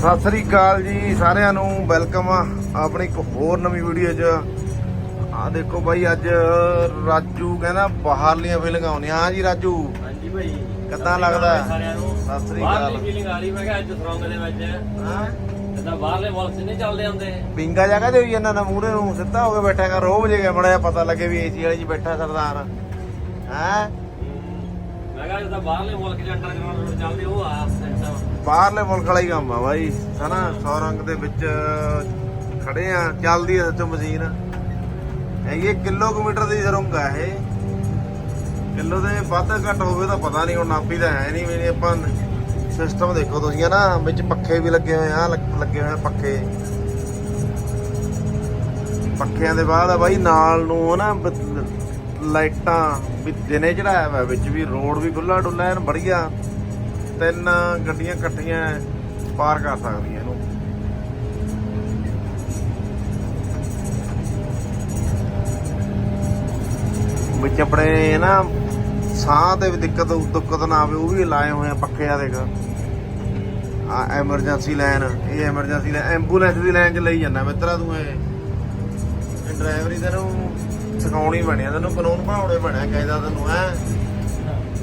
ਸਤਿ ਸ੍ਰੀ ਅਕਾਲ ਜੀ ਸਾਰਿਆਂ ਨੂੰ ਵੈਲਕਮ ਆ ਆਪਣੀ ਇੱਕ ਹੋਰ ਨਵੀਂ ਵੀਡੀਓ 'ਚ। ਆ ਦੇਖੋ ਬਾਈ ਅੱਜ ਰਾਜੂ ਕਹਿੰਦਾ ਬਾਹਰਲੀਆਂ ਫੀਲਿੰਗਾਂ ਆਉਂਦੀਆਂ। ਹਾਂ ਜੀ ਰਾਜੂ ਹਾਂਜੀ ਭਾਈ। ਕਿੱਦਾਂ ਲੱਗਦਾ? ਸਾਰਿਆਂ ਨੂੰ। ਸਤਿ ਸ੍ਰੀ ਅਕਾਲ। ਫੀਲਿੰਗ ਆ ਰਹੀ ਮੈਂ ਕਿਹਾ ਅੱਜ ਸਰੋਂਗ ਦੇ ਵਿੱਚ। ਹਾਂ। ਜਿੱਦਾਂ ਬਾਹਰਲੇ ਮੁਲਕ 'ਚ ਨਹੀਂ ਚੱਲਦੇ ਹੁੰਦੇ? ਪਿੰਗਾ ਜਗ੍ਹਾ ਤੇ ਹੋਈ ਜਾਂਦਾ ਨਾ ਮੂਹਰੇ ਨੂੰ ਸਿੱਧਾ ਹੋ ਕੇ ਬੈਠਾ ਕਰ ਰੋਬ ਜੇ ਬੜਾ ਪਤਾ ਲੱਗੇ ਵੀ ਏਸੀ ਵਾਲੀ 'ਚ ਬੈਠਾ ਸਰਦਾਰ। ਹੈ? ਮੈਂ ਕਿਹਾ ਜਿੱਦਾਂ ਬਾਹਰਲੇ ਮੁਲਕ 'ਚ ਅੰਡਰਗਰਾਉਂਡ ਚੱਲਦੇ ਉਹ ਆ ਸਿਸਟਮ ਬਾਹਰਲੇ ਮੁਲਕ ਵਾਲਾ ਹੀ ਕੰਮ ਆ ਬਾਈ। ਹਨਾ ਸੌਰੰਗ ਦੇ ਵਿੱਚ ਖੜੇ ਆ, ਚੱਲਦੀ ਐ ਸੱਚੋ ਮਸ਼ੀਨ। ਇਹ ਕਿਲੋਮੀਟਰ ਦੀ ਸਰੰਗ ਆ ਇਹ। ਕਿਲੋ ਦੇ ਵੱਧ ਘੱਟ ਹੋਵੇ ਤਾਂ ਪਤਾ ਨਹੀਂ, ਹੁਣ ਨਾਪੀ ਤਾਂ ਹੈ ਨਹੀਂ ਵੀ ਆਪਾਂ ਸਿਸਟਮ ਦੇਖੋ ਤੁਸੀਂ, ਹਨਾ, ਵਿੱਚ ਪੱਖੇ ਵੀ ਲੱਗੇ ਹੋਏ ਆ, ਲੱਗੇ ਹੋਏ ਪੱਖੇ। ਪੱਖਿਆਂ ਦੇ ਬਾਅਦ ਆ ਬਾਈ, ਨਾਲ ਨੂੰ, ਹਨਾ ਲਾਈਟਾਂ ਵੀ ਦਿਨੇ ਚੜਾਇਆ ਹੋਇਆ ਵਿੱਚ ਵੀ, ਰੋਡ ਵੀ ਖੁੱਲਾ ਡੁੱਲਾ ਐਨ ਬੜੀਆ ਤਿੰਨ ਗੱਡੀਆਂ ਇਕੱਠੀਆਂ ਪਾਰ ਕਰ ਸਕਦੀਆਂ ਇਹਨੂੰ। ਵਿੱਚ ਆਪਣੇ ਨਾ ਸਾਹ ਤੇ ਵੀ ਦਿੱਕਤ ਦਿੱਕਤ ਨਾ ਆਵੇ, ਉਹ ਵੀ ਲਾਏ ਹੋਏ ਆ ਪੱਖੇ ਆ ਦੇਖ। ਆ ਐਮਰਜੈਂਸੀ ਲਾਈਨ ਇਹ ਐਮਰਜੈਂਸੀ ਲਾਈਨ ਐਂਬੂਲੈਂਸ ਦੀ ਲਾਈਨ ਚ ਲਈ ਜਾਂਦਾ ਮਿੱਤਰਾ ਤੂੰ ਇਹ। ਡਰਾਈਵਰੀ ਤੈਨੂੰ ਸਿਖਾਉਣੀ ਬਣਿਆ, ਤੈਨੂੰ ਕਾਨੂੰਨ ਬਣਾਉਣੇ ਬਣਿਆ, ਕਾਇਦਾ ਤੈਨੂੰ, ਹੈ?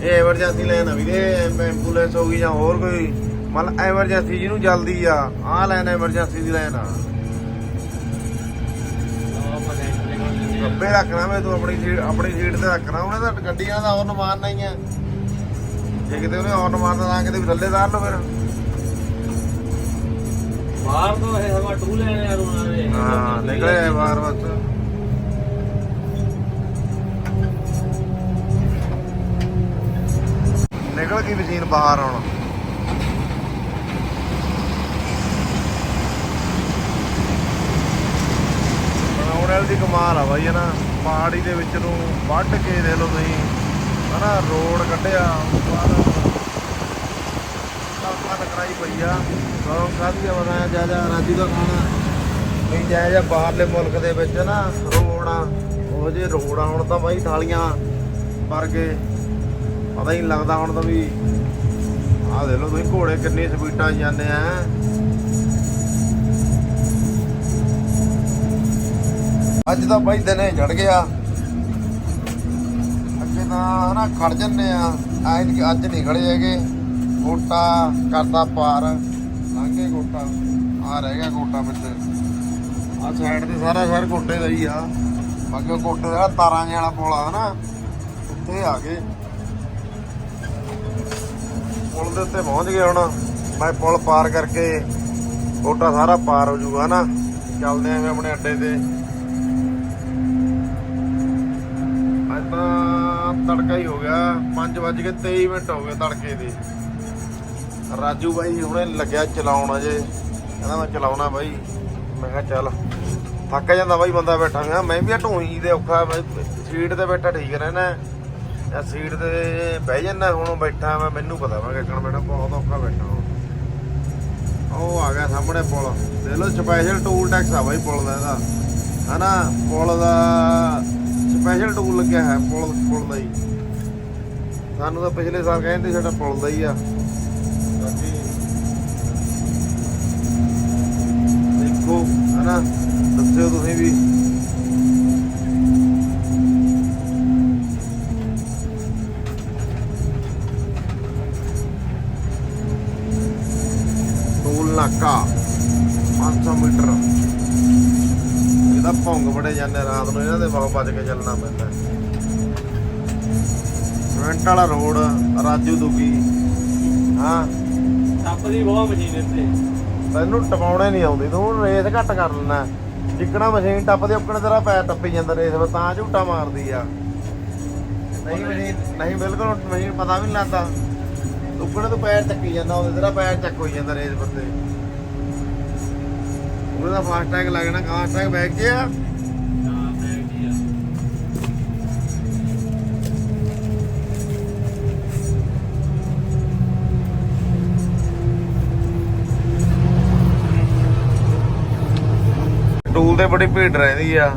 ਇਹ ਐਮਰਜੈਂਸੀ ਲਾਈਨ ਆ ਵੀਰੇ ਐਂਬੂਲੈਂਸ ਹੋ ਗਈ ਜਾਂ ਹੋਰ ਕੋਈ? ਮਤਲਬ ਐਮਰਜੈਂਸੀ ਜਿਹਨੂੰ ਜਲਦੀ ਆ ਆਹ ਲਾਈਨ ਐਮਰਜੈਂਸੀ ਦੀ ਲਾਈਨ ਆ। ਗੱਬੇ ਰੱਖਣਾ ਵੇ ਤੂੰ ਆਪਣੀ ਸੀਟ ਆਪਣੀ ਸੀਟ ਤੇ ਰੱਖਣਾ ਉਹਨੇ ਤਾਂ ਗੱਡੀਆਂ ਦਾ ਔਰਨ ਮਾਰਨਾ ਹੀ ਆ। ਜੇ ਕਿਤੇ ਉਹਨੇ ਔਰਨ ਮਾਰਨਾ ਤਾਂ ਕਿਤੇ ਥੱਲੇ ਤਾਰ ਲਓ ਫਿਰ। ਬਾਹਰ ਤੋਂ ਇਹ ਹਵਾ ਟੂ ਲੈਣੇ ਆ ਉਹਨਾਂ ਦੇ। ਹਾਂ ਨਿਕਲੇ ਬਾਹਰ ਬਸ। ਨਿਕਲ ਗਈ ਮਸ਼ੀਨ ਬਾਹਰ ਹੁਣ। ਬਣਾਉਣ ਦੀ ਕਮਾਲ ਆ ਬਾਈ ਨਾ? ਪਹਾੜੀ ਦੇ ਵਿੱਚ ਨੂੰ ਵੱਢ ਕੇ ਦੇ ਲਓ ਤੁਸੀਂ। ਹਨਾ ਰੋਡ ਕੱਢਿਆ ਉਸ ਕਲਪਨਾ ਟਕਰਾਈ ਪਈ ਆ। ਗਰਮ ਖਾਧੀ ਆ ਬਣਾਇਆ ਜਾ ਜਾ, ਰਾਜੂ ਦਾ ਖਾਣਾ। ਨਹੀਂ ਜਾਇਆ ਜਾ, ਬਾਹਰਲੇ ਮੁਲਕ ਦੇ ਵਿੱਚ ਨਾ ਰੋਡਾਂ ਉਹ ਜੇ ਰੋਡ ਆਉਣ ਤਾਂ ਬਾਈ ਥਾਲੀਆਂ ਭਰ ਪਤਾ ਹੀ ਨਹੀਂ ਲੱਗਦਾ ਹੁਣ ਤਾਂ ਵੀ ਆਹ ਦੇ ਲਓ ਤੁਸੀਂ ਘੋੜੇ ਕਿੰਨੀ ਸਪੀਡਾਂ 'ਚ ਜਾਂਦੇ ਆ। ਅੱਜ ਤਾਂ ਬਾਈ ਦਿਨੇ ਚੜ ਗਿਆ। ਅੱਗੇ ਤਾਂ ਹਨਾ ਖੜ ਜੰਨੇ ਆ। ਐਨ ਕਿ ਅੱਜ ਨਹੀਂ ਖੜੇ ਹੈਗੇ। ਗੋਟਾ ਕਰਦਾ ਪਾਰ। ਲੰਘੇ ਗੋਟਾ। ਆ ਰਹਿ ਗਿਆ ਗੋਟਾ ਵਿੱਚ ਆ ਸਾਈਡ ਤੇ ਸਾਰਾ ਸ਼ਹਿਰ ਗੋਟੇ ਦਾ ਹੀ ਆ। ਬਾਕੀ ਉਹ ਗੋਟੇ ਦਾ ਤਾਰਾਂ ਜਿਹਾ ਵਾਲਾ ਪੁਲ ਆ ਹਨਾ, ਉੱਥੇ ਆ ਗਏ। ਪੁਲ ਦੇ ਉੱਤੇ ਪਹੁੰਚ ਗਏ ਹੁਣ। ਮੈਂ ਪੁਲ ਪਾਰ ਕਰਕੇ ਗੋਟਾ ਸਾਰਾ ਪਾਰ ਹੋ ਜਾਊਗਾ ਨਾ ਚੱਲਦੇ ਆਂ ਆਪਣੇ ਅੱਡੇ ਤੇ। ਅੱਜ ਤਾਂ ਤੜਕਾ ਹੀ ਹੋ ਗਿਆ। 5:23 ਮਿੰਟ ਹੋ ਗਏ ਤੜਕੇ ਦੇ। ਰਾਜੂ ਬਾਈ ਹੁਣੇ ਲੱਗਿਆ ਚਲਾਉਣ ਅਜੇ। ਕਹਿੰਦਾ ਮੈਂ ਚਲਾਉਣਾ ਬਾਈ। ਮੈਂ ਕਿਹਾ ਚੱਲ, ਥੱਕ ਜਾਂਦਾ ਬਾਈ, ਬੰਦਾ ਬੈਠਾ। ਗਿਆ ਮੈਂ ਵੀ ਢੂਹੀ ਦੇ ਔਖਾ ਬਾਈ ਸੀਟ ਤੇ ਬੈਠਾ ਠੀਕ ਰਹਿਣਾ। ਜਾਂ ਸੀਟ ਤੇ ਬਹਿ ਜਾਂਦਾ, ਹੁਣ ਬੈਠਾ ਮੈਂ, ਮੈਨੂੰ ਪਤਾ ਮੈਂ ਕਿੱਕਣ ਬੈਠਾ, ਬਹੁਤ ਔਖਾ ਬੈਠਾ ਹੁਣ ਉਹ ਆ ਗਿਆ ਸਾਹਮਣੇ ਪੁਲ। ਦੇ ਲਓ ਸਪੈਸ਼ਲ ਟੂਲ ਟੈਕਸ ਆ ਬਾਈ ਪੁਲ ਦਾ ਇਹਦਾ। ਹਨਾ, ਪੁਲ ਦਾ ਸਪੈਸ਼ਲ ਟੂਲ ਲੱਗਿਆ ਹੈ ਪੁਲ ਪੁਲ ਦਾ ਹੀ। ਸਾਨੂੰ ਤਾਂ ਪਿਛਲੇ ਸਾਲ ਕਹਿੰਦੇ ਸਾਡਾ ਪੁਲ ਦਾ ਹੀ ਆ। ਬਾਕੀ ਦੇਖੋ, ਹਨਾ, ਦੱਸਿਓ ਤੁਸੀਂ ਵੀ। ਭੌਂਗ ਬੜੇ ਜਾਂਦੇ ਰਾਤ ਨੂੰ ਇਹਨਾਂ ਦੇ ਬਹੁਤ ਬਚ ਕੇ ਚੱਲਣਾ ਪੈਂਦਾ। ਸਿਮੈਂਟ ਵਾਲਾ ਰੋਡ ਰਾਜੂ ਦੁਗੀ। ਹਾਂ। ਟੱਪ ਦੀ ਬਹੁਤ ਮਸ਼ੀਨ ਇੱਥੇ। ਤੈਨੂੰ ਟਪਾਉਣੇ ਨਹੀਂ ਆਉਂਦੀ ਤੂੰ ਰੇਸ ਘੱਟ ਕਰ ਲੈਣਾ। ਜਿੱਕਣਾ ਮਸ਼ੀਨ ਟੱਪਦੇ ਉੱਕਣ ਤੇਰਾ ਪੈਰ ਟੱਪੀ ਜਾਂਦਾ ਰੇਸ ਵਿੱਚ ਤਾਂ ਝੂਟਾ ਮਾਰਦੀ ਆ। ਨਹੀਂ ਮਸ਼ੀਨ ਨਹੀਂ ਬਿਲਕੁਲ ਮਸ਼ੀਨ ਪਤਾ ਵੀ ਨਹੀਂ ਲੱਗਦਾ। ਉੱਕਣੇ ਤੋਂ ਪੈਰ ਚੱਕੀ ਜਾਂਦਾ ਉਹਦੇ ਤੇਰਾ ਪੈਰ ਚੱਕ ਹੋਈ ਜਾਂਦਾ ਰੇਸ ਬੰਦੇ ਉਹਦਾ ਫਾਸਟ ਟੈਗ ਲੱਗਣਾ ਫਾਸਟ ਟੈਗ ਬੈਕ 'ਚ ਆ। ਬੈਗ ਜੀ ਆ ਟੂਲ ਤੇ ਬੜੀ ਭੀੜ ਰਹਿੰਦੀ ਆ।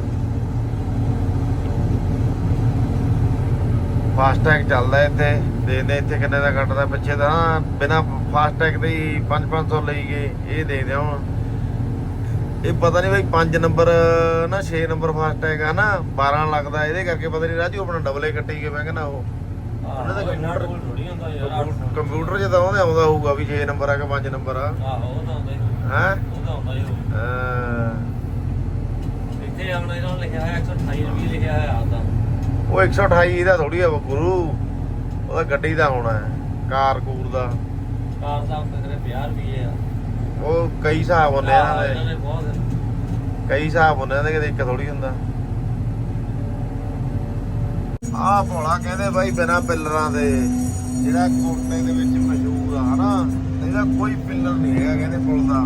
ਫਾਸਟ ਟੈਗ ਚੱਲਦਾ ਇੱਥੇ ਦੇਖਦੇ ਇੱਥੇ ਕਿੰਨੇ ਦਾ ਕੱਟਦਾ ਪਿੱਛੇ ਤਾਂ, ਬਿਨਾ ਫਾਸਟੈਗ ਦੇ 5-500 ਲਈ ਗਏ, ਇਹ ਦੇ ਦਿਆਂ ਇਹ ਪਤਾ ਨਹੀਂ ਬਈ 5 ਨੰਬਰ ਨਾ 6 ਨੰਬਰ ਫਾਸਟੈਗ ਆ ਨਾ 12 ਲੱਗਦਾ ਇਹਦੇ ਕਰਕੇ ਪਤਾ ਨਹੀਂ ਰਾਜੂ ਆਪਣਾ ਡਬਲੇ ਕੱਟੀ ਗਏ ਮੈਂ ਕਹਿੰਦਾ ਉਹ। ਉਹਨਾਂ ਦਾ ਕੰਪਿਊਟਰ ਥੋੜੀ ਹੁੰਦਾ ਯਾਰ ਕੰਪਿਊਟਰ ਤਾਂ ਉਹਦੇ ਆਉਂਦਾ ਹੋਊਗਾ ਵੀ 6 ਨੰਬਰ ਆ ਕਿ 5 ਨੰਬਰ ਆ। ਆਹੋ ਉਹ ਤਾਂ ਹੁੰਦਾ ਹੀ ਹੈ? ਉਹ ਤਾਂ ਹੁੰਦਾ ਹੀ ਹੋਊ। ਇੱਥੇ ਆਪਣਾ ਇਹਨਾਂ ਨੇ ਲਿਖਿਆ ਹੈ 128 ਰੁਪਏ ਲਿਖਿਆ ਹੈ ਆਦਾ ਉਹ 128 ਇਹਦਾ ਥੋੜੀ ਆ ਗੁਰੂ ਉਹਦਾ ਗੱਡੀ ਦਾ ਹੋਣਾ ਹੈ ਕਾਰ ਕੂਰ ਦਾ। ਕਾਰ ਤੇ ਕਰੇ 50 ਰੁਪਏ ਆ। ਉਹ ਕਈ ਹਿਸਾਬ ਹੁੰਦੇ ਆ ਇਹਨਾਂ ਇਹਨਾਂ ਦੇ ਕਈ ਹਿਸਾਬ ਹੁੰਦੇ ਆ ਇਹਦੇ ਇੱਕ ਥੋੜੀ ਹੁੰਦਾ। ਆਹ ਭੋਲਾ ਕਹਿੰਦੇ ਬਾਈ ਬਿਨਾ ਪਿੱਲਰਾਂ ਦੇ ਜਿਹੜਾ ਕੋਟੇ ਦੇ ਵਿੱਚ ਮੌਜੂਦ ਆ ਹਨਾ? ਇਹਦਾ ਕੋਈ ਪਿੱਲਰ ਨਹੀਂ ਹੈਗਾ ਕਹਿੰਦੇ ਪੁਲ ਦਾ।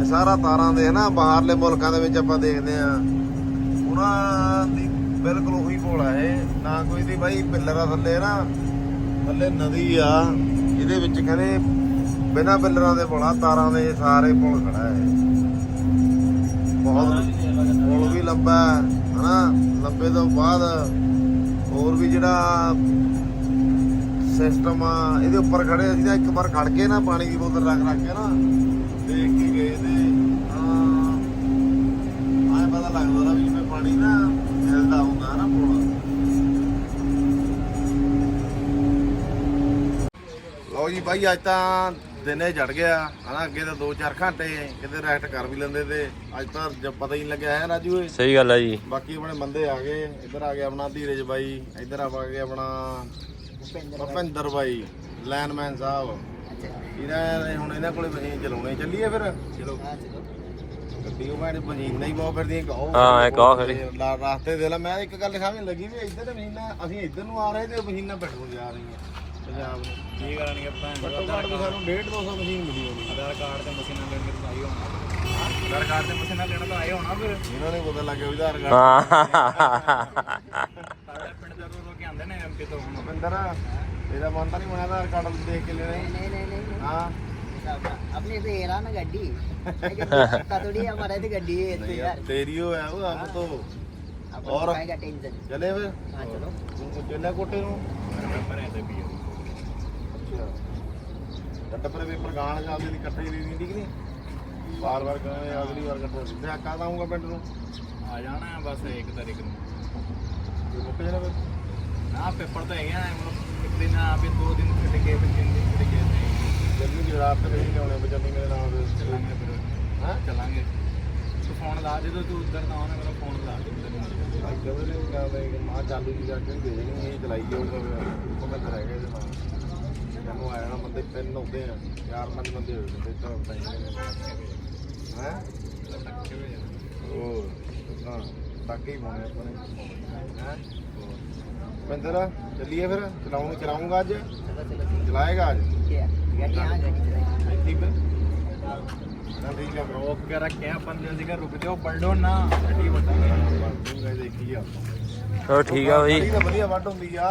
ਇਹ ਸਾਰਾ ਤਾਰਾਂ ਦੇ ਹਨਾ? ਬਾਹਰਲੇ ਮੁਲਕਾਂ ਦੇ ਵਿੱਚ ਆਪਾਂ ਦੇਖਦੇ ਆ। ਉਹਨਾਂ ਦੀ ਬਿਲਕੁਲ ਉਹੀ ਆ ਇਹ ਨਾ ਕੋਈ ਦੀ ਬਾਈ ਪਿੱਲਰ ਆ ਥੱਲੇ ਨਾ ਥੱਲੇ ਨਦੀ ਆ। ਇਹਦੇ ਵਿੱਚ ਕਹਿੰਦੇ ਬਿਨਾ ਪਿੱਲਰਾਂ ਦੇ ਪੁਲ ਆ ਤਾਰਾਂ ਦੇ ਸਾਰੇ ਪੁਲ ਖੜਾ ਹੈ। ਬਹੁਤ ਪੁਲ ਵੀ ਲੰਬਾ ਹੈ, ਹਨਾ? ਲੰਬੇ ਤੋਂ ਬਾਅਦ ਹੋਰ ਵੀ ਜਿਹੜਾ ਸਿਸਟਮ ਆ, ਇਹਦੇ ਉੱਪਰ ਖੜੇ ਅਸੀਂ ਤਾਂ ਇੱਕ ਵਾਰ ਖੜ ਕੇ ਨਾ ਪਾਣੀ ਦੀ ਬੋਤਲ ਰੱਖ ਰੱਖ ਕੇ ਨਾ ਦੇਖ ਕੇ ਗਏ ਤੇ ਆਏ ਪਤਾ ਲੱਗਦਾ ਨਾ ਵੀ ਜਿਵੇਂ ਪਾਣੀ ਨਾ ਹਿਲਦਾ ਹੁੰਦਾ ਨਾ ਪੁਲ। ਲਓ ਜੀ ਬਾਈ, ਅੱਜ ਤਾਂ ਦਿਨੇ ਚੜ ਗਿਆ। ਹਨਾ ਅੱਗੇ ਤਾਂ 2-4 ਘੰਟੇ ਕਿਤੇ ਰੈਸਟ ਕਰ ਵੀ ਲੈਂਦੇ ਤੇ। ਅੱਜ ਤਾਂ ਜ- ਪਤਾ ਹੀ ਨਹੀਂ ਲੱਗਿਆ ਹੈ ਰਾਜੂ ਓਏ ਸਹੀ ਗੱਲ ਹੈ ਜੀ। ਬਾਕੀ ਆਪਣੇ ਬੰਦੇ ਆ ਗਏ। ਇੱਧਰ ਆ ਗਿਆ ਆਪਣਾ ਧੀਰਜ ਬਾਈ। ਇੱਧਰ ਆ ਗਿਆ ਆਪਣਾ ਭੁਪਿੰਦਰ ਬਾਈ ਲਾਈਨਮੈਨ ਸਾਹਿਬ। ਇਹਨਾਂ ਹੁਣ ਇਹਨਾਂ ਕੋਲੇ ਮਸ਼ੀਨ ਚਲਾਉਣੇ। ਚੱਲੀਏ ਫਿਰ? ਚਲੋ। ਗੱਡੀ ਉਹ ਮੈਂ ਮਸ਼ੀਨ ਨਹੀਂ ਬਹੁਤ ਫਿਰਦੀ ਕਹੋ ਹਾਂ, ਇੱਕ ਉਹ ਖੜੀ। ਰਾਸਤੇ ਦੇ ਲਾ। ਮੈਂ ਇੱਕ ਗੱਲ ਸਮਝ ਲੱਗੀ ਵੀ ਇੱਧਰ ਤੇ ਮਸ਼ੀਨਾਂ ਅਸੀਂ ਇੱਧਰ ਨੂੰ ਆ ਰਹੇ ਤੇ ਮਸ਼ੀਨਾਂ ਪੈਟਰੋਲ ਜਾ ਰਹੀਆਂ। ਪੰਜਾਬ ਨੂੰ ਕੀ ਕਰਨਗੇ ਆਪਾਂ ਘੱਟੋ ਘੱਟ ਵੀ ਸਾਨੂੰ 1.5 200 ਮਸ਼ੀਨ ਮਿਲੀ ਹੋਣੀ ਆਧਾਰ ਕਾਰਡ ਤੇ ਮਸ਼ੀਨਾਂ ਲੈਣ ਕੇ ਤਾਂ ਆਈ ਹੋਣਾ ਆਧਾਰ ਕਾਰਡ ਤੇ ਮਸ਼ੀਨਾਂ ਲੈਣ ਤਾਂ ਆਏ ਹੋਣਾ ਫਿਰ ਇਹਨਾਂ ਨੇ ਪਤਾ ਲੱਗਿਆ ਵੀ ਆਧਾਰ ਕਾਰਡ ਹਾਂ ਸਾਡੇ ਪਿੰਡ ਦੇ ਤੋਂ ਕੇ ਆਉਂਦੇ ਨੇ ਐਮਪੀ ਤੋਂ ਹੁਣ ਭੁਪਿੰਦਰ ਇਹਦਾ ਮਨ ਤਾਂ ਨਹੀਂ ਬਣਿਆ ਆਧਾਰ ਕਾਰਡ ਦੇਖ ਕੇ ਲੈਣੇ नहीं नहीं नहीं नहीं ਹਾਂ अपने से हेरा ना गड्डी पक्का थोड़ी है, हमारा तो गड्डी है तो यार ਤੇਰੀ ਉਹ ਹੈ ਉਹ ਆਪ ਤੋਂ अपन और? खाएगा टेंशन ਚਲੇ ਫਿਰ हाँ चलो ਤੂੰ ਚੱਲਿਆ ਕੋਟੇ ਟੱਪਰੇ ਪੇਪਰ ਗਾਣ ਜਾਂਦੇ ਦੀ ਇਕੱਠੇ ਹੀ ਨਹੀਂ ਠੀਕ ਨਹੀਂ? ਵਾਰ ਵਾਰ ਕਹਿੰਦੇ ਅਗਲੀ ਵਾਰ ਇਕੱਠੇ ਮੈਂ ਕਦ ਆਉਂਗਾ ਪਿੰਡ ਨੂੰ। ਆ ਜਾਣਾ ਹੈ ਬਸ 1 ਤਾਰੀਖ ਨੂੰ। ਤੇ ਮੁੱਕ ਜਾਣਾ ਫਿਰ? ਨਾ ਪੇਪਰ ਤਾਂ ਹੈਗੇ ਇੱਕ ਦਿਨ ਆ ਵੀ ਦੋ ਦਿਨ ਛੱਡ ਕੇ ਫਿਰ ਤਿੰਨ ਦਿਨ ਛੱਡ ਕੇ ਜਲਦੀ ਦੀ ਰਾਤ ਤੇ ਨਹੀਂ ਆਉਣੇ ਬਚਨੀ ਮੇਰੇ ਨਾਲ ਦੇ ਚੱਲਾਂਗੇ ਫਿਰ। ਹਾਂ? ਚੱਲਾਂਗੇ। ਤੂੰ ਫੋਨ ਲਾ ਜਦੋਂ ਤੂੰ ਉੱਧਰ ਨਾ ਆਉਣਾ ਮੇਰਾ ਫੋਨ ਲਾ ਦੇ ਅੱਜ ਕਦੇ ਨਹੀਂ ਕਹਿੰਦੇ ਕਿ ਮਾਂ ਚਾਲੂ ਜੀ ਜਾ ਕੇ ਦੇ ਦੇਣੀ ਇਹ ਚਲਾਈ ਜਾਊਗਾ ਫਿਰ। ਉਹ ਮੈਂ ਗਿਆ ਇਹਦੇ ਨਾਲ। ਨੂੰ ਆਇਆ ਨਾ ਬੰਦੇ ਤਿੰਨ ਹੁੰਦੇ ਆ ਚਾਰ ਪੰਜ ਬੰਦੇ ਹੋਏ ਨੇ ਤਾਂ ਟਾਈਮ ਹੈ ਉਹ ਹਾਂ। ਬਾਕੀ ਹੋਣੇ ਆਪਣੇ। ਹੈ? ਮਿੰਦਰ ਫਿਰ? ਚਲਾਉਣ ਚਲਾਉਂਗਾ ਅੱਜ? ਚਲਾਏਗਾ ਅੱਜ? ठीक है ना ठीक है ब्रो वगैरह क्या अपन जल्दी का रुक जाओ बढ़ो ना ਗੱਡੀ ਵੱਡੀ ਹੈ। ਦੇਖੀ ਆ। ਚਲੋ ਠੀਕ ਆ ਬਾਈ। ਵਧੀਆ ਵੱਡ ਹੁੰਦੀ ਆ।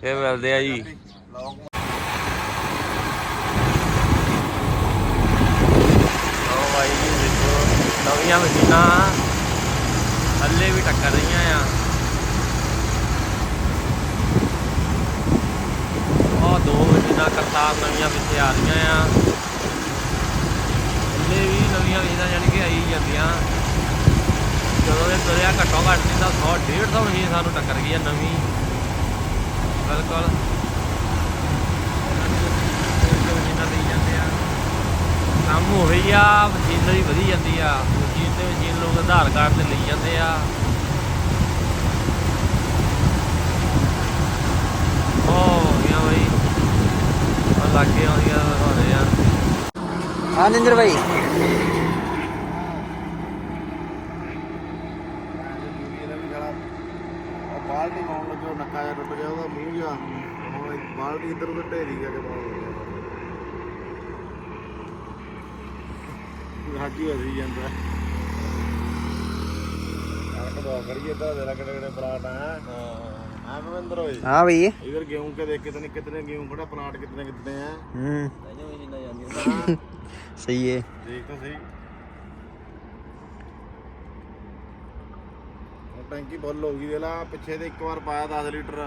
ਫੇਰ ਮਿਲਦੇ ਆ ਜੀ। ਨਵੀਆਂ ਮਸ਼ੀਨਾਂ। ਹੱਲੇ ਵੀ ਟੱਕਰ ਰਹੀਆਂ ਆ। ਉਹ ਦੋ ਮਸ਼ੀਨਾਂ ਕਰਤਾਰ ਨਵੀਆਂ ਪਿੱਛੇ ਆ ਰਹੀਆਂ ਆ। ਹੱਲੇ ਵੀ ਨਵੀਆਂ ਮਸ਼ੀਨਾਂ ਜਾਣੀ ਕਿ ਆਈ ਜਾਂਦੀਆਂ। ਜਦੋਂ ਇਹ ਤੁਰਿਆ ਘੱਟੋ ਘੱਟ ਨਹੀਂ ਤਾਂ 100 150 ਮਸ਼ੀਨ ਸਾਨੂੰ ਟੱਕਰ ਗਈ ਆ ਨਵੀਂ। ਬਿਲਕੁਲ। ਮਸ਼ੀਨਾਂ ਲਈ ਜਾਂਦੇ ਆ ਕੰਮ ਉਹੀ ਆ ਮਸ਼ੀਨਰੀ ਵਧੀ ਜਾਂਦੀ ਆ। ਮਸ਼ੀਨ ਤੇ ਮਸ਼ੀਨ ਲੋਕ ਆਧਾਰ ਕਾਰਡ ਤੇ ਲਈ ਜਾਂਦੇ ਆ। ਓ ਗਿਆ ਬਈ। ਮਾਲ ਵੀ ਇੱਧਰ ਉੱਧਰ ਢੇਰੀ ਕਰਕੇ ਬਹੁਤ ਹੋ ਗਿਆ ਰਾਜੂ ਅਸੀ ਜਾਂਦਾ। ਆਟੋ ਕਰੀਏ ਤਾਂ ਦੇ ਲਗੜੇ ਲਗੜੇ ਪਰਾਟਾ ਹੈ? ਹਾਂ ਆ ਮਹਿੰਦਰ ਹੋਏ ਹਾਂ ਭਈ ਇਧਰ ਗੇਹੂੰ ਕੇ ਦੇਖ ਕੇ ਤਾਂ ਕਿਤਨੇ ਗੇਹੂੰ ਖੜਾ ਪਰਾਟ ਕਿਤਨੇ ਕਿਤਨੇ ਹੈ। ਹੂੰ ਸਹੀ ਹੈ ਦੇਖ ਟੈਂਕੀ ਫੁੱਲ ਹੋ ਗਈ ਪਿੱਛੇ ਤੇ ਇੱਕ ਵਾਰ ਪਾਇਆ 10 ਲੀਟਰ।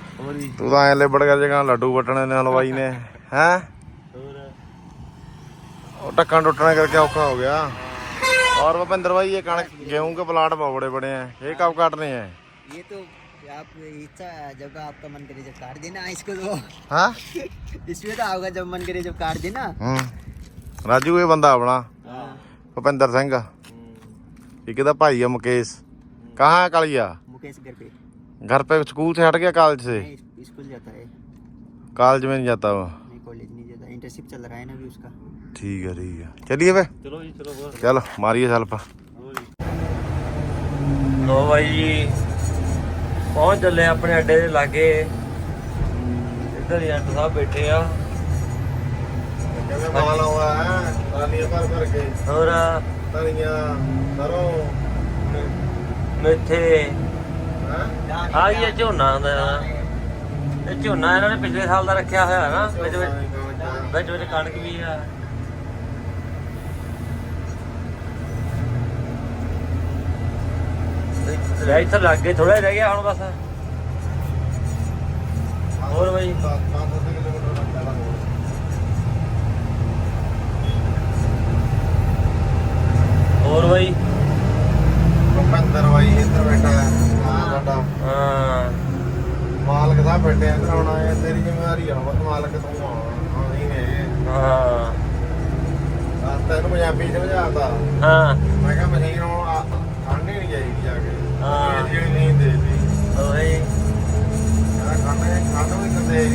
ਤੂੰ ਤਾਂ ਐ ਲਿਬੜ ਗਿਆ ਜਗਾ ਲੱਡੂ ਵਟਣੇ ਨੇ ਹਲਵਾਈ ਨੇ ਹੈ ਹੋਰ ਉਹ ਟੱਕਾਂ ਟੁੱਟਣੇ ਕਰਕੇ ਔਖਾ ਹੋ ਗਿਆ और भूपेंद्र भाई ये कणक गेहूं के प्लाट बहुत बड़े बड़े हैं ये कब काटने हैं ये तो आप इच्छा जब आपका मन करे जब काट देना इसको तो हाँ इसमें तो होगा जब मन करे जब काट देना हम्म राजू ये बंदा अपना भूपेंद्र सिंह एक इधर भाई है मुकेश कहाँ है कालिया मुकेश घर पे घर पे स्कूल से हट गया कॉलेज से? स्कूल जाता है। कॉलेज में नहीं जाता वो? नहीं कॉलेज नहीं जाता। इंटर्नशिप चल रहा है ना उसका। ठीक है ठीक है। चलिए भाई चलो चलो मारिए साल पर लो भाई जी पहुँच चले अपने अड्डे के लागे। इधर तो साहब बैठे आ ਆ ਹੀ ਹੈ ਝੋਨਾ ਦਾ। ਇਹ ਝੋਨਾ ਇਹਨਾਂ ਨੇ ਪਿਛਲੇ ਸਾਲ ਦਾ ਰੱਖਿਆ ਹੋਇਆ ਨਾ, ਵਿੱਚ ਵਿੱਚ। ਵਿੱਚ ਵਿੱਚ ਕਣਕ ਵੀ ਆ। ਰਹਿ ਤਾਂ ਲੱਗ ਗਏ ਥੋੜਾ ਰਹਿ ਗਿਆ ਹੁਣ ਬਸ। ਹੋਰ ਬਈ। ਹੋਰ ਬਈ। ਭੁਪਿੰਦਰ ਬਾਈ ਇੱਧਰ ਬੈਠਾ ਹੈ ਹਾਂ ਸਾਡਾ ਹਾਂ। ਮਾਲਕ ਸਾਹਿਬ ਬੈਠੇ ਆ ਇੱਧਰ ਆਉਣਾ ਹੈ ਤੇਰੀ ਜ਼ਿੰਮੇਵਾਰੀ ਆ ਬਸ ਮਾਲਕ ਤੂੰ ਆ ਹਾਂ। ਨਹੀਂ ਨੇ ਹਾਂ। ਆ ਤੈਨੂੰ ਪੰਜਾਬੀ ਸਮਝਾਤਾ। ਹਾਂ। ਮੈਂ ਕਿਹਾ ਮਸ਼ੀਨ ਹੁਣ ਆ- ਖਾਣੀ ਨਹੀਂ ਚਾਹੀਦੀ ਜਾ ਕੇ। ਹਾਂ। ਜਿਹੜੀ ਨਹੀਂ ਦੇਦੀ ਓਏ ਕਹਿੰਦਾ ਖਾਣੇ ਖਾਣ ਵੀ ਕੰਦੇ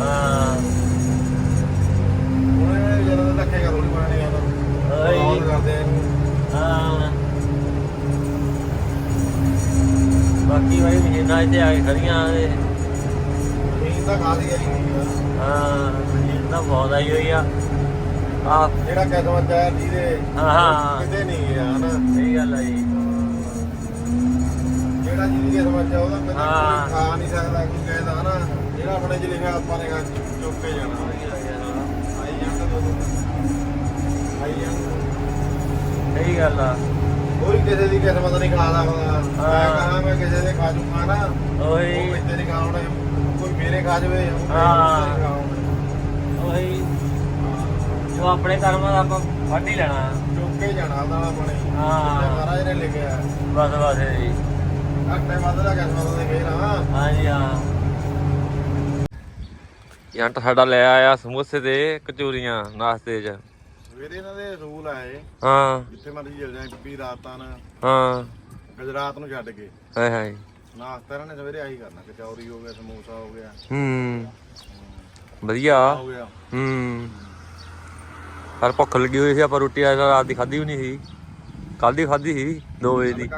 ਹਾਂ ਉਹਨੇ ਜਦੋਂ ਧੱਕੇ ਕਰ ਥੋੜੀ ਪਾਣੀ ਆਉਂਦਾ ਓਏ। ਬਹੁਤ ਕਰਦੇ ਆ। ਹਾਂ। ਬਾਕੀ ਭਾਈ ਮਹੀਨਾ ਇੱਥੇ ਆ ਕੇ ਖੜੀਆਂ ਤੇ ਮਸ਼ੀਨ ਤਾਂ ਲਈ ਆਈ ਨਹੀਂ ਆ ਹਾਂ ਮਹੀਨਾ ਤਾਂ ਬਹੁਤ ਆਈ ਹੋਈ ਆ। ਆ। ਜਿਹੜਾ ਕਿਸਮਤ ਹੈ ਜਿਹਦੇ ਹਾਂ, ਹਾਂ। ਕਿਤੇ ਨਹੀਂ ਗਿਆ ਹਨਾ। ਸਹੀ ਗੱਲ ਆ ਜੀ। ਜਿਹੜਾ ਜਿਹਦੀ ਕਿਸਮਤ ਹੈ ਉਹਦਾ ਕਦੇ ਖਾ ਨਹੀਂ ਸਕਦਾ ਕੋਈ ਕਹਿੰਦਾ ਹਨਾ। ਜਿਹੜਾ ਆਪਣੇ ਚ ਲਿਖਿਆ ਆਪਾਂ ਨੇ ਗਾ ਚੁੱਕ ਕੇ ਜਾਣਾ। ਆਈ ਜਾਂਦਾ ਦੋ। ਆਈ ਜਾਂਦਾ। ਸਹੀ ਗੱਲ ਆ। ਕੋਈ ਕਿਸੇ ਦੀ ਕਿਸਮਤ ਨਹੀਂ ਖਾ ਸਕਦਾ ਮੈਂ ਹਾਂ। ਕਹਾਂ ਮੈਂ ਕਿਸੇ ਦੇ ਖਾ ਨਾ ਓਏ ਉਹ ਇੱਥੇ ਨਹੀਂ ਖਾਉਣਾ ਕੋਈ ਮੇਰੇ ਖਾ ਜਵੇ ਹਾਂ। ਓਏ ਜੋ ਆਪਣੇ ਕਰਮਾਂ ਦਾ ਆਪਾਂ ਫੜ ਹੀ ਲੈਣਾ। ਚੁੱਕ ਕੇ ਜਾਣਾ ਦਾ ਆਪਣੇ। ਹਾਂ। ਮਹਾਰਾਜ ਨੇ ਲਿਖਿਆ। ਬਸ ਬਸ ਜੀ। ਵੱਧ ਦਾ ਕਿਸਮਤ ਦੇ ਫੇਰ ਹਾਂ। ਹਾਂਜੀ ਹਾਂ। ਏਜੰਟ ਸਾਡਾ ਲੈ ਆਇਆ ਸਮੋਸੇ ਤੇ ਕਚੋਰੀਆਂ ਨਾਸਤੇ 'ਚ। ਸਵੇਰੇ ਇਹਨਾਂ ਦੇ ਰੂਲ ਆਏ ਹਾਂ। ਜਿੱਥੇ ਮਰਜ਼ੀ ਚਲ ਜਾਏ ਵੀ ਰਾਤਾਂ ਹਾਂ। ਗੁਜਰਾਤ ਨੂੰ ਛੱਡ ਕੇ। ਹਾਏ ਹਾਏ। ਨਾਸਤਾ ਇਹਨਾਂ ਨੇ ਸਵੇਰੇ ਆਹੀ ਕਰਨਾ ਕਚੌਰੀ ਹੋ ਗਿਆ ਸਮੋਸਾ ਹੋ ਗਿਆ। ਹੂੰ। ਵਧੀਆ। ਹੂੰ ਪਰ ਭੁੱਖ ਲੱਗੀ ਹੋਈ ਸੀ ਆਪਾਂ ਰੋਟੀ ਆ ਰਾਤ ਦੀ ਖਾਧੀ ਵੀ ਨਹੀਂ ਸੀ। ਕੱਲ ਦੀ ਖਾਧੀ ਸੀ 2 ਵਜੇ ਦੀ।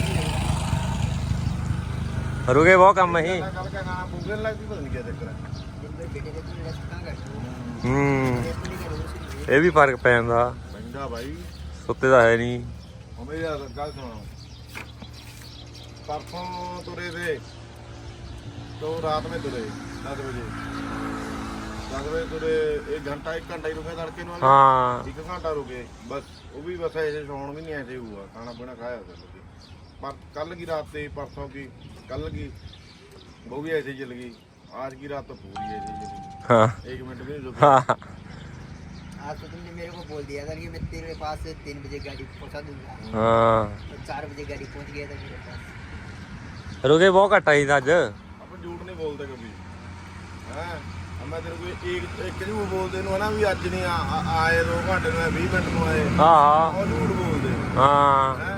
बेटे के तुम रेस्ट कहाँ करते हो ਹੂੰ रेस्ट नहीं करो उसे ਇਹ ਵੀ ਫਰਕ ਪੈ ਜਾਂਦਾ ਮਹਿੰਗਾ ਭਾਈ ਸੁੱਤੇ ਦਾ ਹੈ ਨਹੀਂ ਉਹ ਮੇਰੀ ਯਾਰ ਗੱਲ ਸੁਣੋ ਪਰਸੋਂ ਤੁਰੇ ਤੇ ਤੋਂ ਰਾਤ में ਤੁਰੇ 10 ਵਜੇ 10 ਵਜੇ ਤੁਰੇ ਇੱਕ ਘੰਟਾ ਇੱਕ ਘੰਟਾ ਹੀ ਰੁਕੇ ਤੜਕੇ ਨੂੰ ਹਾਂ ਇੱਕ ਘੰਟਾ ਰੁਕੇ ਬਸ ਉਹ ਵੀ ਬਸ ऐसे ਸੌਣ ਵੀ ਨਹੀਂ ऐसे हुआ खाना पीना खाया था लोग पर कल की रात से परसों की कल की वो भी ऐसे ही चल गई आज की रात तो पूरी ऐसे ही चली ਹਾਂ एक मिनट भी नहीं रुकी ਹਾਂ आज तो तुमने मेरे को बोल दिया था कि मैं तेरे पास से तीन बजे गाड़ी पहुंचा दूंगा ਹਾਂ तो चार बजे गाड़ी पहुंच गया था मेरे पास ਰੁਕੇ ਬਹੁਤ ਘੱਟ ਆਈ ਅੱਜ अपन झूठ नहीं बोलते कभी ਹੈ ਮੈਂ ਤੇਰੇ ਕੋਈ ਇੱਕ ਇੱਕ ਝੂਠ ਬੋਲਦੇ ਨੂੰ ਹਨਾ ਵੀ ਅੱਜ ਨਹੀਂ ਆ- ਆ- ਆਏ ਦੋ ਘੰਟੇ ਨੂੰ ਆਏ, 20 ਮਿੰਟ ਨੂੰ ਆਏ ਹਾਂ ਹਾਂ ਉਹ ਝੂਠ ਬੋਲਦੇ ਹਾਂ ਹੈਂ।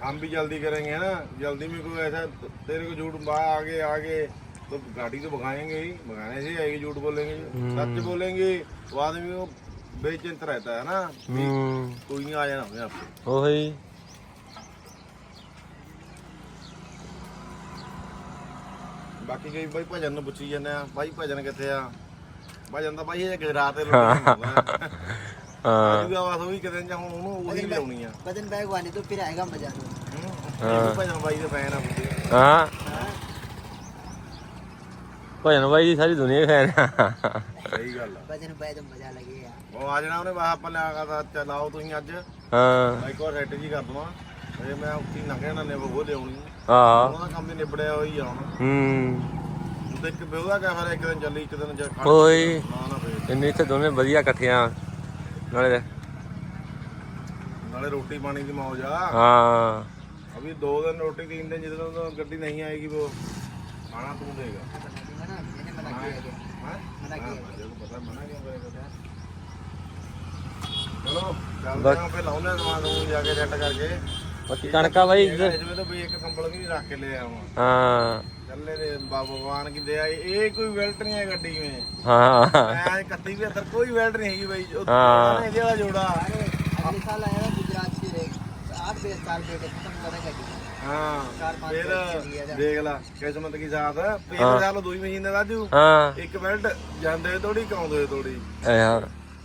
हम भी जल्दी करेंगे है ना जल्दी में कोई ऐसा तेरे को झूठ बा- आगे आगे तो गाड़ी तो भगाएंगे ही भगाने से ही आएगी झूठ बोलेंगे सच बोलेंगे तो आदमी को बेचिंत रहता है ना ਹੂੰ कोई नहीं आ जाना हमें आपसे ਉਹੀ ਬਾਕੀ ਕਈ ਬਾਈ ਭਜਨ ਨੂੰ ਪੁੱਛੀ ਜਾਂਦੇ ਆ ਬਾਈ ਭਜਨ ਕਿੱਥੇ ਆ ਭਜਨ ਤਾਂ ਬਾਈ ਇਹ ਗੁਜਰਾਤ ਦੇ ਲੋਕ ਹਾਂ ਆਜੂਗਾ ਬਸ ਉਹ ਵੀ ਕਿਤੇ ਜਾਂ ਹੁਣ ਉਹਨੂੰ ਉਹੀ ਲਿਆਉਣੀ ਆ वजन बैग वाले तो फिर आएगा मजा तो ਹੂੰ ਭਜਨ ਬਾਈ ਦੇ ਫੈਨ ਆ ਬੁੱਢੇ ਹਾਂ हाँ? ਭਜਨ ਬਾਈ ਦੀ ਸਾਰੀ ਦੁਨੀਆ ਫੈਨ ਆ ਸਹੀ ਗੱਲ ਆ वजन बैग तो मजा लगेगा ਉਹ ਆ ਜਾਣਾ ਉਹਨੇ ਬਾਹਰ ਆਪਾਂ ਲਿਆ ਕਾ ਚਲਾਓ ਤੁਸੀਂ ਅੱਜ ਹਾਂ ਮੈਂ ਇੱਕ ਵਾਰ ਸੈੱਟ ਜੀ ਕਰ ਦਵਾਂ ਤੇ ਮੈਂ ਉੱਤੀ ਨੰਗੇ ਨਾ ਨੇ ਉਹ ਲਿਆਉਣੀ ਹਾਂ ਉਹਦਾ ਕੰਮ ਵੀ ਨਿਬੜਿਆ ਹੋਈ ਆ ਹੁਣ ਹੂੰ ਤੇ ਇੱਕ ਬਿਉਦਾ ਕਾ ਫਿਰ ਇੱਕ ਦਿਨ ਚੱਲੀ ਇੱਕ ਦਿਨ ਚ ਖੜ ਓਏ ਨਾ ਨਾ ਫੇਰ ਇੰਨੇ ਇੱਥੇ ਦੋਨੇ ਵਧੀਆ ਇਕੱਠੀਆਂ ਨਾਲੇ ਨਾਲੇ ਰੋਟੀ ਪਾਣੀ ਦੀ ਮੌਜ ਆ। ਹਾਂ। ਅਭੀ 2 ਦਿਨ ਰੋਟੀ 3 ਦਿਨ ਜਦੋਂ ਤੱਕ ਗੱਡੀ ਨਹੀਂ ਆਏਗੀ ਉਹ ਖਾਣਾ ਤੂੰ ਦੇਗਾ। ਮਨਾ ਕਿਹਾ ਹਾਂ? ਮਨਾ ਕਿਹਾ ਜਦੋਂ ਪਤਾ ਮਨਾ ਕਿਉਂ ਕਰੇਗਾ ਚਲੋ ਚੱਲਦੇ ਆਂ ਫੇ ਲਾਉਨੇ ਸਮਾਨ ਨੂੰ ਜਾ ਕੇ ਰੈਂਟ ਕਰਕੇ। ਬਾਕੀ ਕਣਕਾਂ ਬਾਈ ਜਿਵੇਂ ਤਾਂ ਵੀ ਇੱਕ ਕੰਬਲ ਵੀ ਰੱਖ ਕੇ ਲੈ ਆਵਾਂ। ਹਾਂ। चलने दे बाबा भगवान की दया ये कोई बेल्ट नहीं है गड्डी में हाँ मैं कत्ती भी अंदर कोई बेल्ट नहीं है भाई जो हाँ ये वाला जोड़ा अगले साल आया गुजरात से रे आठ बे साल बेटे खत्म करेगा हाँ फिर देख ला किस्मत के साथ पिछले साल दो महीने का दू एक बेल्ट जाते थोड़ी कौन थोड़ी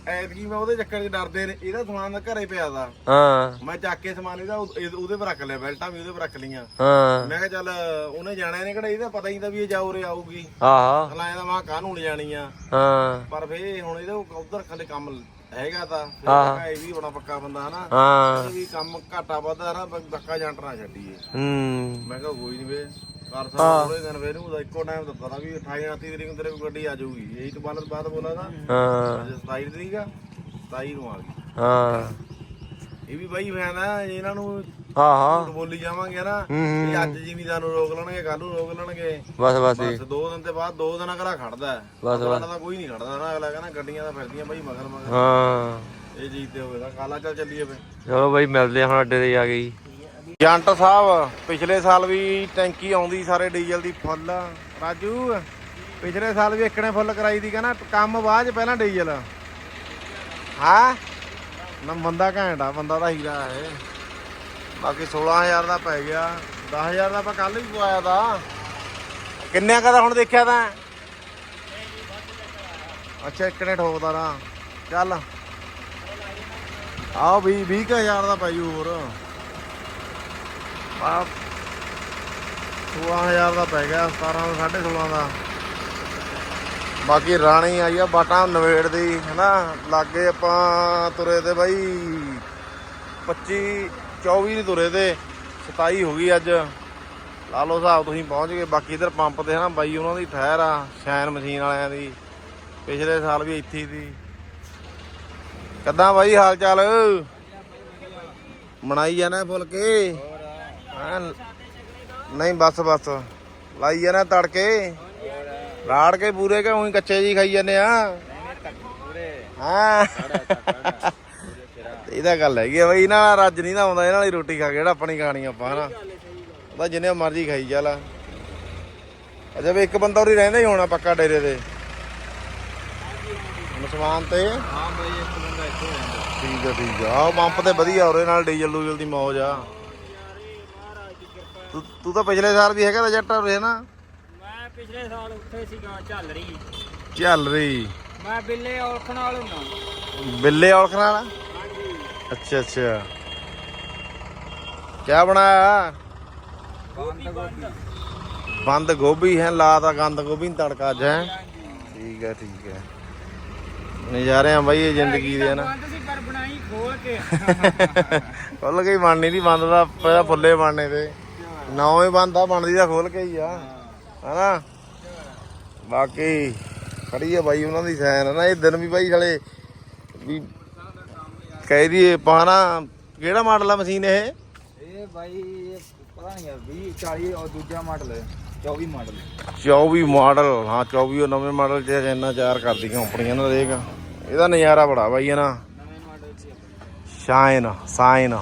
ਦਾ ਐਤਕੀ ਮੈਂ ਉਹਦੇ ਚੱਕਰ 'ਚ ਡਰਦੇ ਨੇ ਇਹਦਾ ਸਮਾਨ ਤਾਂ ਘਰੇ ਪਿਆ ਦਾ ਹਾਂ। ਮੈਂ ਚੱਕ ਕੇ ਸਮਾਨ ਇਹਦਾ ਉਹ- ਇਹ- ਉਹਦੇ ਪਰ ਰੱਖ ਲਿਆ ਬੈਲਟਾਂ ਵੀ ਉਹਦੇ ਪਰ ਰੱਖ ਲੀਆਂ ਹਾਂ। ਮੈਂ ਕਿਹਾ ਚੱਲ ਉਹਨੇ ਜਾਣਾ ਇਹਨੇ ਕਿਹੜਾ ਇਹਦਾ ਪਤਾ ਹੀ ਤਾਂ ਵੀ ਇਹ ਜਾਉ ਰੇ ਆਊਗੀ। ਆਹ। ਹਲਾ ਇਹਦਾ ਮਾਂ ਕਾਹਨੂੰ ਲੈ ਜਾਣੀ ਆ ਹਾਂ। ਪਰ ਫੇ ਹੁਣ ਇਹਦੇ ਉਧਰ ਖਲੇ ਕੰਮ ਹੈਗਾ ਤਾਂ। ਫਿਰ ਹਾਂ। ਮੈਂ ਕਿਹਾ ਇਹ ਵੀ ਬੜਾ ਪੱਕਾ ਬੰਦਾ ਹਨਾ। ਹਾਂ। ਵੀ ਕੰਮ ਘਾਟਾ ਵਾਧਾ ਨਾ ਬ- ਧੱਕਾ ਜੰਟ ਨਾ ਛੱਡੀਏ। ਹੂੰ। ਮੈਂ ਕਿਹਾ ਕੋਈ ਨਹੀਂ ਵੇ। ਕਰ ਹਾਂ। ਸਕਦਾ ਥੋੜੇ ਦਿਨ ਫੇਰ ਨੂੰ ਇੱਕੋ ਟਾਈਮ ਦਿੱਤਾ ਤਾਂ ਵੀ 28 29 ਤਰੀਕ ਨੂੰ ਤੇਰੇ ਕੋਲ ਗੱਡੀ ਆ ਜਾਊਗੀ। ਇਹੀ ਤੋਂ ਬਾਅਦ ਬਾਅਦ ਬੋਲਾ ਤਾਂ। ਹਾਂ। ਅੱਜ 27 ਤਰੀਕ ਆ 27 ਨੂੰ ਆ ਗਈ। ਹਾਂ। ਇਹ ਵੀ ਬਾਈ ਫੈਨ ਆ ਇਹਨਾਂ ਨੂੰ ਹਾਂ ਹਾਂ। ਝੂਠ ਬੋਲੀ ਜਾਵਾਂਗੇ ਨਾ ਹੂੰ, ਹੂੰ। ਇਹ ਅੱਜ ਜ਼ਿਮੀਦਾਰ ਨੂੰ ਰੋਕ ਲੈਣਗੇ ਕੱਲ ਨੂੰ ਰੋਕ ਲੈਣਗੇ। ਬਸ ਬਸ ਜੀ। ਬਸ ਦੋ ਦਿਨ ਤੇ ਬਾਅਦ ਦੋ ਦਿਨ ਅਗਲਾ ਖੜਦਾ ਹੈ। ਬਸ, ਅਗਲਾ ਤਾਂ ਕੋਈ ਨਹੀਂ ਖੜਦਾ ਨਾ ਅਗਲਾ ਕਹਿੰਦਾ ਗੱਡੀਆਂ ਤਾਂ ਫਿਰਦੀਆਂ ਬਾਈ ਮਗਰ ਮਗਰ। ਹਾਂ। ਇਹ ਚੀਜ਼ ਤੇ ਹੋਵੇ ਤਾਂ ਕਾਲਾ ਚੱਲ ਚੱਲੀਏ ਫੇ ਚਲੋ ਬਾਈ ਮਿਲਦੇ ਆ ਹੁਣ ਅੱਡੇ ਤੇ ਆ ਗਈ ਜੰਟ ਸਾਹਿਬ, ਪਿਛਲੇ ਸਾਲ ਵੀ ਟੈਂਕੀ ਆਉਂਦੀ ਸਾਰੇ ਡੀਜ਼ਲ ਦੀ ਫੁੱਲ। ਰਾਜੂ, ਪਿਛਲੇ ਸਾਲ ਵੀ ਇੱਕਣੇ ਫੁੱਲ ਕਰਾਈ ਦੀ ਕਹਿੰਦਾ ਕੰਮ ਬਾਅਦ ਪਹਿਲਾਂ ਡੀਜ਼ਲ। ਹਾਂ? ਨਾ ਬੰਦਾ ਘੈਂਟ ਆ, ਬੰਦਾ ਦਾ ਹੀਰਾ ਹੈ। ਬਾਕੀ 16000 ਦਾ ਪੈ ਗਿਆ 10000 ਦਾ ਆਪਾਂ ਕੱਲ ਵੀ ਪਵਾਇਆ ਦਾ ਕਿੰਨੇ ਕਾ ਦਾ ਹੁਣ ਦੇਖਿਆ ਤਾਂ? ਅੱਛਾ, ਇੱਕ ਨੇ ਠੋਕਦਾ ਨਾ ਚੱਲ। ਆਓ ਵੀ 20000 ਦਾ ਪੈ ਜੂ ਹੋਰ। ਆ 16000 ਦਾ ਪੈ ਗਿਆ 17 ਦਾ 16.5 ਦਾ। ਬਾਕੀ ਰਾਣੀ ਆਈ ਆ, ਬਾਟਾ ਨਵੇੜ ਦੀ ਹੈਨਾ? ਲਾਗੇ ਆਪਾਂ ਤੁਰੇ ਤੇ ਬਾਈ 25 24 ਤੁਰੇ ਤੇ 27 ਹੋ ਗਈ ਅੱਜ। ਲਾ ਲਓ ਹਿਸਾਬ, ਤੁਸੀਂ ਪਹੁੰਚ ਗਏ। ਬਾਕੀ ਇਧਰ ਪੰਪ ਤੇ, ਹਨਾ, ਬਾਈ ਉਹਨਾਂ ਦੀ ਠਹਿਰ ਆ, ਸ਼ੈਨ ਮਸ਼ੀਨ ਵਾਲਿਆਂ ਦੀ। ਪਿਛਲੇ ਸਾਲ ਵੀ ਇੱਥੇ ਹੀ ਸੀ। ਕਿੱਦਾਂ ਬਾਈ, ਹਾਲ ਚਾਲ? ਮਨਾਈ ਜਾਣਾ ਫੁਲਕੇ? ਹੈਂ? ਨਹੀਂ ਬਸ ਬਸ। ਲਾਈ ਜਾਣਾ ਤੜਕੇ। ਰਾੜ ਕੇ ਪੂਰੇ ਕਿ ਉਹੀ ਕੱਚੇ ਜੀ ਖਾਈ ਜਾਂਦੇ ਆ। ਹਾਂ? ਇਹਦਾ ਗੱਲ ਹੈਗੀ ਆ ਬਈ ਇਹਨਾਂ ਨਾਲ ਰੱਜ ਨਹੀਂ ਨਾ ਆਉਂਦਾ ਇਹਨਾਂ ਵਾਲੀ ਰੋਟੀ ਖਾ ਕੇ ਜਿਹੜਾ ਆਪਣੀ ਖਾਣੀ ਆਪਾਂ ਹਨਾ? ਉਹਦਾ ਜਿੰਨੇ ਮਰਜ਼ੀ ਖਾਈ ਚੱਲ ਅਜੇ ਵੀ ਇੱਕ ਬੰਦਾ ਉਰੀ ਰਹਿੰਦਾ ਹੀ ਹੋਣਾ ਪੱਕਾ ਡੇਰੇ ਤੇ। ਸਮਾਨ ਤੇ? ਹਾਂ ਬਾਈ ਇੱਕ ਬੰਦਾ ਇੱਥੇ ਰਹਿੰਦਾ। ਠੀਕ ਆ ਠੀਕ ਆ। ਆਹ ਪੰਪ ਤੇ ਵਧੀਆ ਉਹਦੇ ਨਾਲ ਡੀਜ਼ਲ ਡੂਜ਼ਲ ਦੀ ਮੌਜ ਆ। ਤੂੰ ਤੂੰ ਤਾਂ ਪਿਛਲੇ ਸਾਲ ਵੀ ਹੈਗਾ ਤਾਂ ਜੱਟ ਉਰੇ ਨਾ? ਮੈਂ ਪਿਛਲੇ ਸਾਲ ਉੱਥੇ ਸੀਗਾ ਝੱਲ ਰਹੀ। ਚੱਲ ਰਹੀ। ਮੈਂ ਬਿੱਲੇ ਔਲਖ ਨਾਲ ਹੁੰਦਾ। ਬਿੱਲੇ ਔਲਖ ਨਾਲ ਅੱਛਾ ਅੱਛਾ। ਕੀ ਬਣਾਇਆ? ਬੰਦ ਗੋਭੀ। ਬੰਦ ਗੋਭੀ ਹੈ ਲਾਤਾ ਗੰਦ ਗੋਭੀ ਨੂੰ ਤੜਕਾ ਅੱਜ ਹੈ। ਠੀਕ ਹੈ ਠੀਕ ਹੈ। ਨਜ਼ਾਰੇ ਆ ਬਾਈ ਇਹ ਜ਼ਿੰਦਗੀ ਦੇ ਨਾ। ਬੰਦ ਸੀ ਪਰ ਬਣਾਈ ਖੋਲ ਕੇ। ਖੁੱਲ ਕੇ ਹੀ ਬਣਨੀ ਦੀ ਬੰਦ ਦਾ ਪਹਿਲਾਂ ਫੁੱਲੇ ਬਣਨੇ ਤੇ। ਨੌਵੇਂ ਬੰਦਾ ਬਣਦੀ ਦਾ ਖੋਲ ਕੇ ਹੀ ਆ। ਹਨਾ? ਬਾਕੀ ਖੜੀ ਆ ਬਾਈ ਉਹਨਾਂ ਦੀ ਸੈਨ ਨਾ ਇਹ ਦਿਨ ਵੀ ਬਾਈ ਸਾਲੇ ਵੀ ਕਹਿ ਦਈਏ ਪਾਣਾ ਕਿਹੜਾ ਮਾਡਲ ਆ ਮਸ਼ੀਨ ਇਹ? ਇਹ ਬਾਈ ਪਤਾ ਨਹੀਂ 20 40 ਔਰ ਦੂਜਾ ਮਾਡਲ ਹੈ 24 ਮਾਡਲ 24 ਮਾਡਲ ਹਾਂ 24 ਉਹ ਨਵੇਂ ਮਾਡਲ ਚ ਇੰਨਾ ਚਾਰ ਕਰਦੀ ਕੰਪਨੀਆਂ ਨਾਲ ਰਹੇਗਾ ਇਹਦਾ ਨਜ਼ਾਰਾ ਬੜਾ ਬਾਈ ਨਾ ਨਵੇਂ ਮਾਡਲ ਸੀ ਸ਼ਾਈਨ ਸਾਈਨ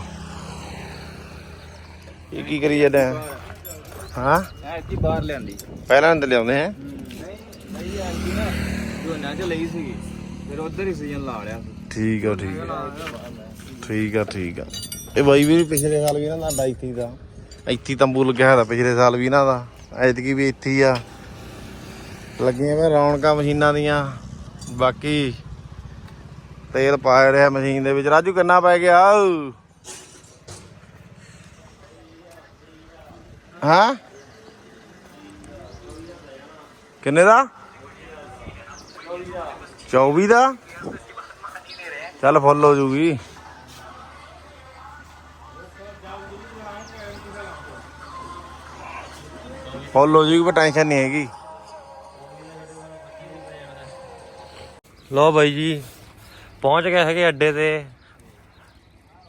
ਇਹ ਕੀ ਕਰੀ ਜਾਂਦਾ? ਹਾਂ? ਇੱਥੇ ਬਾਹਰ ਲਿਆਂਦੀ। ਪਹਿਲਾਂ ਅੰਦਰ ਲਿਆਉਂਦੇ ਹੈ? ਨਹੀਂ ਨਹੀਂ ਆਂਦੀ ਨਾ ਝੋਨਾ ਚ ਲਈ ਸੀਗੀ। ਫਿਰ ਉਧਰ ਹੀ ਸੀਜ਼ਨ ਲਾ ਲਿਆ ਠੀਕ ਆ ਠੀਕ ਆ। ਠੀਕ ਆ ਠੀਕ ਆ। ਇਹ ਬਾਈ ਵੀ ਪਿਛਲੇ ਸਾਲ ਵੀ ਇਹਨਾਂ ਦਾ ਇੱਥੇ ਦਾ। ਇੱਥੇ ਤੰਬੂ ਲੱਗਿਆ ਹੋਇਆ ਪਿਛਲੇ ਸਾਲ ਵੀ ਇਹਨਾਂ ਦਾ ਐਤਕੀ ਵੀ ਇੱਥੇ ਆ। ਲੱਗੀਆਂ ਵੇ ਰੌਣਕਾਂ ਮਸ਼ੀਨਾਂ ਦੀਆਂ। ਬਾਕੀ ਤੇਲ ਪਾ ਰਿਹਾ ਮਸ਼ੀਨ ਦੇ ਵਿੱਚ। ਰਾਜੂ ਕਿੰਨਾ ਪੈ ਗਿਆ। ਹਾਂ? ਕਿੰਨੇ ਦਾ? 24 ਦਾ? ਚੱਲ ਫੁੱਲ ਹੋ ਜੂਗੀ। ਫੁੱਲ ਹੋ ਜੂਗੀ, ਪਰ ਟੈਨਸ਼ਨ ਨਹੀਂ ਹੈਗੀ। ਲੋ ਬਾਈ ਜੀ, ਪਹੁੰਚ ਗਏ ਹੈਗੇ ਅੱਡੇ ਤੇ।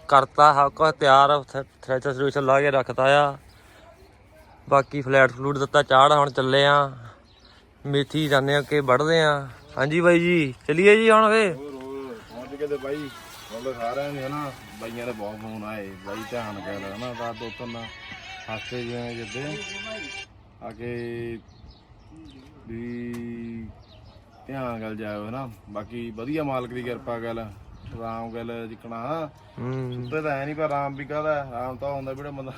ਕਰਤਾ ਸਭ ਤਿਆਰ ਥ੍ਰੈਚਰ ਸੋਲੂਸ਼ਨ ਲਾ ਕੇ ਰੱਖਤਾ ਆ। ਬਾਕੀ ਫਲੈਟ ਫਲੂਟ ਦਿੱਤਾ ਚਾੜ ਹੁਣ ਚੱਲੇ ਆ। ਮੇਥੀ ਜਾਂਦੇ ਆ ਕਿ ਵੜਦੇ ਆ। ਹਾਂਜੀ ਬਾਈ ਜੀ, ਚਲਿਏ ਜੀ ਹੁਣ ਵੇ ਪਹੁੰਚ ਗਏ ਤੇ ਬਾਈ। ਬੋਲੇ ਸਾਰਿਆਂ ਨੇ ਹਨਾ, ਬਾਈਆਂ ਦੇ ਬਹੁਤ ਫੋਨ ਆਏ। ਬਾਈ ਧਿਆਨ ਕਰ ਹਨਾ ਦਾ ਦੋ ਤਿੰਨ ਹਫ਼ਤੇ ਜਿਵੇਂ ਜਿੱਦੇ। ਆ ਕੇ ਵੀ ਧਿਆਨ ਗੱਲ ਜਾਇਓ ਹਨਾ। ਬਾਕੀ ਵਧੀਆ ਮਾਲਕ ਦੀ ਕਿਰਪਾ ਗੱਲ। ਰਾਮ ਗੱਲ ਜਿਕਣਾ ਹੂੰ। ਸੁੱਤੇ ਤਾਂ ਹੈ ਨਹੀਂ ਪਰ ਰਾਮ ਵੀ ਕਹਦਾ ਰਾਮ ਤਾਂ ਹੁੰਦਾ ਵੀੜਾ ਬੰਦਾ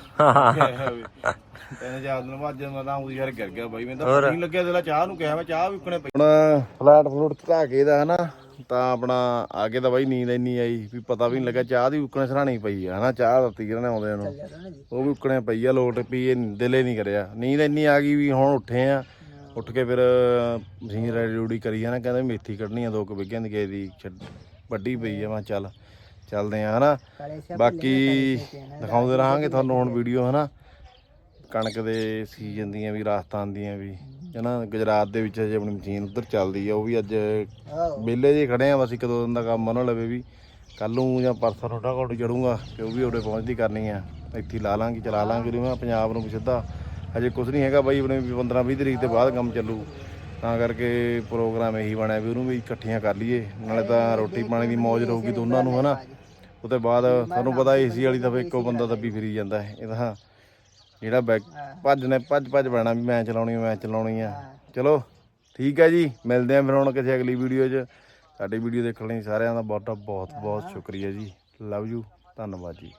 ਤੈਨੂੰ ਯਾਦ ਨੂੰ ਅੱਜ ਮੈਂ ਤਾਂ ਉਹਦੀ ਯਾਰ ਕਰ ਗਿਆ ਬਾਈ। ਮੈਨੂੰ ਤਾਂ ਨਹੀਂ ਲੱਗਿਆ ਦਿਲਾ ਚਾਹ ਨੂੰ ਕਿਹਾ ਮੈਂ ਚਾਹ ਵੀ ਉਕਣੇ ਪਈ। ਹੁਣ ਫਲੈਟ ਫਲੂਟ ਧਾ ਕੇ ਦਾ ਹਨਾ ਤਾਂ ਆਪਣਾ ਆਗੇ ਤਾਂ ਬਾਈ ਨੀਂਦ ਇੰਨੀ ਆਈ ਵੀ ਪਤਾ ਵੀ ਨਹੀਂ ਲੱਗਾ ਚਾਹ ਦੀ ਉਕਣੇ ਸਰਾਣੀ ਪਈ ਆ ਹਨਾ ਚਾਹ ਦਿੱਤੀ ਇਹਨਾਂ ਨੇ ਆਉਂਦਿਆਂ ਨੂੰ। ਉਹ ਵੀ ਉਕਣੇ ਪਈ ਆ ਲੋਟ ਪੀ ਦਿਲੇ ਨਹੀਂ ਕਰਿਆ। ਨੀਂਦ ਇੰਨੀ ਆ ਗਈ ਵੀ ਹੁਣ ਉੱਠੇ ਆ ਉੱਠ ਕੇ ਫਿਰ ਮਸ਼ੀਨ ਰੈਡੀ ਰੂਡੀ ਕਰੀ ਆ ਨਾ ਕਹਿੰਦੇ ਮੇਥੀ ਕੱਢਣੀ ਆ ਦੋ ਕੁ ਵਿਗਿਆਂ ਦੀ ਕਿਸੇ ਦੀ ਛੱਡ- ਵੱਡੀ ਪਈ ਆ ਮੈਂ ਚੱਲ ਚੱਲਦੇ ਆ ਹਨਾ। ਬਾਕੀ ਦਿਖਾਉਂਦੇ ਰਹਾਂਗੇ ਤੁਹਾਨੂੰ ਹੁਣ ਵੀਡੀਓ ਹਨਾ। ਕਣਕ ਦੇ ਸੀਜ਼ਨ ਦੀਆਂ ਵੀ ਰਾਜਸਥਾਨ ਦੀਆਂ ਵੀ ਹਨਾ। ਗੁਜਰਾਤ ਦੇ ਵਿੱਚ ਅਜੇ ਆਪਣੀ ਮਸ਼ੀਨ ਉੱਧਰ ਚੱਲਦੀ ਆ ਉਹ ਵੀ ਅੱਜ ਵਿਹਲੇ ਜੇ ਖੜੇ ਆ ਬਸ ਇੱਕ ਦੋ ਦਿਨ ਦਾ ਕੰਮ ਉਹਨਾਂ ਲਵੇ ਵੀ। ਕੱਲ ਨੂੰ ਜਾਂ ਪਰਸੋਂ ਤੁਹਾਡਾ ਕੋਲ ਜੜੂੰਗਾ ਤੇ ਉਹ ਵੀ ਉਹਦੇ ਪਹੁੰਚਦੀ ਕਰਨੀ ਆ। ਇੱਥੇ ਲਾ ਲਾਂਗੇ ਚਲਾ ਲਾਂਗੇ ਮੈਂ ਪੰਜਾਬ ਨੂੰ ਸਿੱਧਾ। ਅਜੇ ਕੁਝ ਨਹੀਂ ਹੈਗਾ ਬਾਈ ਆਪਣੇ ਵੀ 15 20 ਤਰੀਕ ਦੇ ਬਾਅਦ ਕੰਮ ਚੱਲੂ। ਤਾਂ ਕਰਕੇ ਪ੍ਰੋਗਰਾਮ ਇਹੀ ਬਣਿਆ ਵੀ ਉਹਨੂੰ ਵੀ ਇਕੱਠੀਆਂ ਕਰ ਲਈਏ। ਨਾਲੇ ਤਾਂ ਰੋਟੀ ਪਾਣੀ ਦੀ ਮੌਜ ਰਹੂਗੀ ਦੋਨਾਂ ਨੂੰ ਹਨਾ? ਉਹਦੇ ਬਾਅਦ ਤੁਹਾਨੂੰ ਪਤਾ ਏਸੀ ਵਾਲੀ ਤਾਂ ਇੱਕੋ ਬੰਦਾ ਦੱਬੀ ਫਿਰੀ ਜਾਂਦਾ ਹੈ ਇਹ ਤਾਂ ਜਿਹੜਾ ਬੈਕ ਭੱਜ ਨੇ ਭੱਜ ਭੱਜ ਪੈਣਾ ਵੀ ਮੈਂ ਚਲਾਉਣੀ ਮੈਂ ਚਲਾਉਣੀ ਆ। ਚਲੋ ਠੀਕ ਹੈ ਜੀ। ਮਿਲਦੇ ਆਂ ਫਿਰ ਹੁਣ ਕਿਸੇ ਅਗਲੀ ਵੀਡੀਓ 'ਚ। ਸਾਡੀ ਵੀਡੀਓ ਦੇਖਣ ਲਈ ਸਾਰਿਆਂ ਦਾ ਬਹੁਤ ਬਹੁਤ ਬਹੁਤ ਸ਼ੁਕਰੀਆ ਜੀ। ਲਵ ਯੂ ਧੰਨਵਾਦ ਜੀ।